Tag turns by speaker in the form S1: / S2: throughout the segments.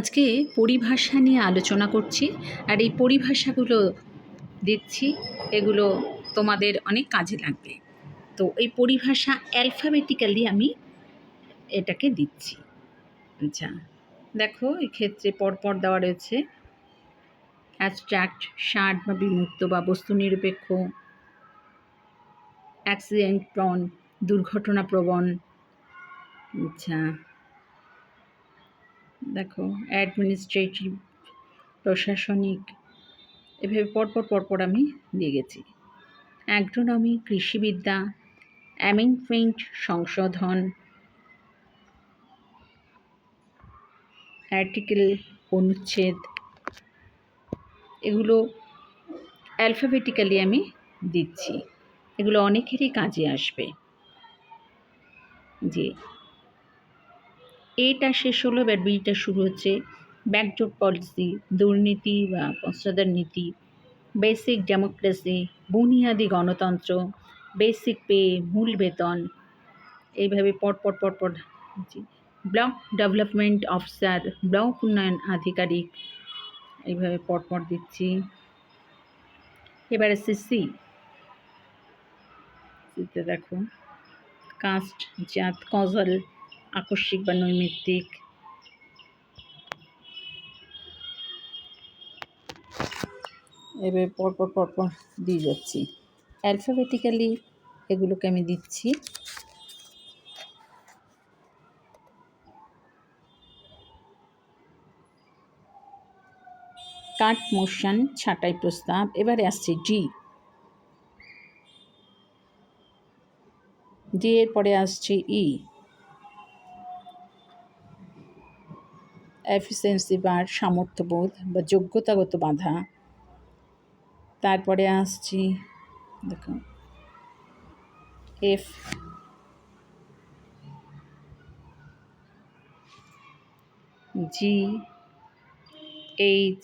S1: আজকে পরিভাষা নিয়ে আলোচনা করছি আর এই পরিভাষাগুলো দিচ্ছি, এগুলো তোমাদের অনেক কাজে লাগবে। তো এই পরিভাষা অ্যালফাবেটিক্যালি আমি এটাকে দিচ্ছি। আচ্ছা দেখো এক্ষেত্রে পরপর দেওয়া রয়েছে অ্যাবস্ট্রাক্ট ষাট বা বিমুক্ত বা বস্তু নিরপেক্ষ অ্যাক্সিডেন্ট প্রন দুর্ঘটনা প্রবণ আচ্ছা। দেখো অ্যাডমিনিস্ট্রেটিভ প্রশাসনিক, এভাবে পরপর পরপর আমি দিয়ে গেছি। অ্যাগ্রোনমি কৃষিবিদ্যা অ্যামেন্ডমেন্ট সংশোধন আর্টিকেল অনুচ্ছেদ, এগুলো অ্যালফাবেটিক্যালি আমি দিচ্ছি। এগুলো অনেকেরই কাজে আসবে। যে এটা শেষ হলো, এবার বিটা শুরু হচ্ছে ব্যাকডোর পলিসি, দুর্নীতি বা পশ্চাদার নীতি বেসিক ডেমোক্রেসি বুনিয়াদি গণতন্ত্র বেসিক পে মূল বেতন, এইভাবে পরপর পরপর ব্লক ডেভেলপমেন্ট অফিসার ব্লক উন্নয়ন আধিকারিক, এইভাবে পরপর দিচ্ছি। এবারে সিসি সিতে দেখো কাস্ট জাত কজল আকস্মিক বা নৈমিত্তিক। এভাবে পরপর পরপর দিয়ে যাচ্ছি। অ্যালফাবেটিক্যালি এগুলোকে আমি দিচ্ছি। কাট মোশন ছাঁটাই প্রস্তাব। এবারে আসছে জি ডি এর পরে আসছে ই এফিসিয়েন্সি বা সামর্থ্যবোধ বা যোগ্যতাগত বাধা। তারপরে আসছি দেখো F, G, H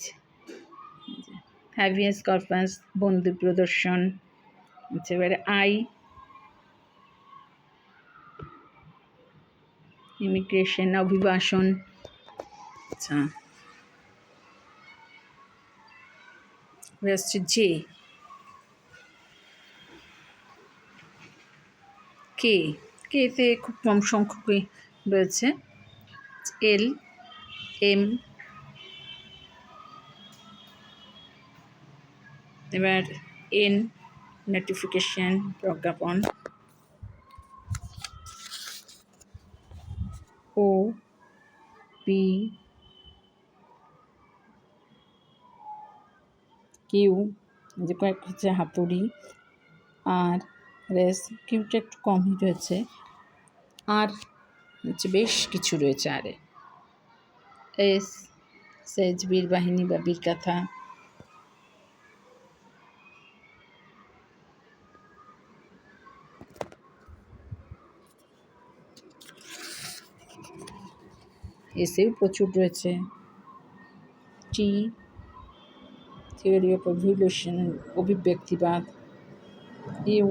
S1: habeas corpus বন্ধু প্রদর্শন আচ্ছা এবারে আই, ইমিগ্রেশন, অভিবাসন আচ্ছা। আসছে জে কে? কেতে খুব কম সংখ্যকই রয়েছে। L, M. এবার এন নোটিফিকেশন প্রজ্ঞাপন। ও, পি কিউ যে কয়েক হচ্ছে হাতুড়ি আর রেস কিউটা একটু কমই রয়েছে। আর হচ্ছে বেশ কিছু রয়েছে আরে। এস, সেজ বীর বাহিনী বা বীরকাথা এসেও প্রচুর রয়েছে। টি থিওরি অফ এভিউলেশন অভিব্যক্তিবাদ ইউ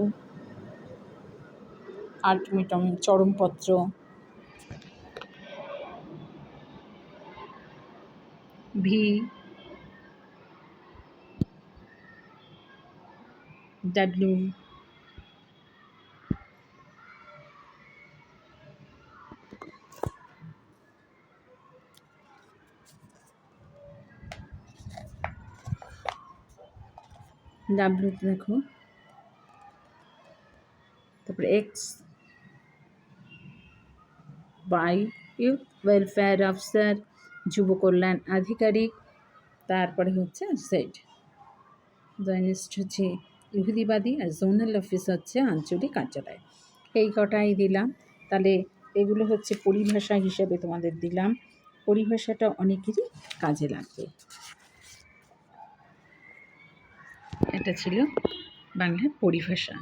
S1: আল্টিমেটম চরমপত্র। ভি ডাব্লিউ ডাব্লিউতে দেখো। তারপরে X Y youth welfare officer যুব কল্যাণ আধিকারিক, তারপরে হচ্ছে জেড জয়নিস্ট হচ্ছে ইহুদিবাদী আর জোনাল অফিস হচ্ছে আঞ্চলিক কার্যালয়। এই কটাই দিলাম। তাহলে এগুলো হচ্ছে পরিভাষা হিসেবে তোমাদের দিলাম। পরিভাষাটা অনেকেরই কাজে লাগবে। এটা ছিল বাংলা পরিভাষা।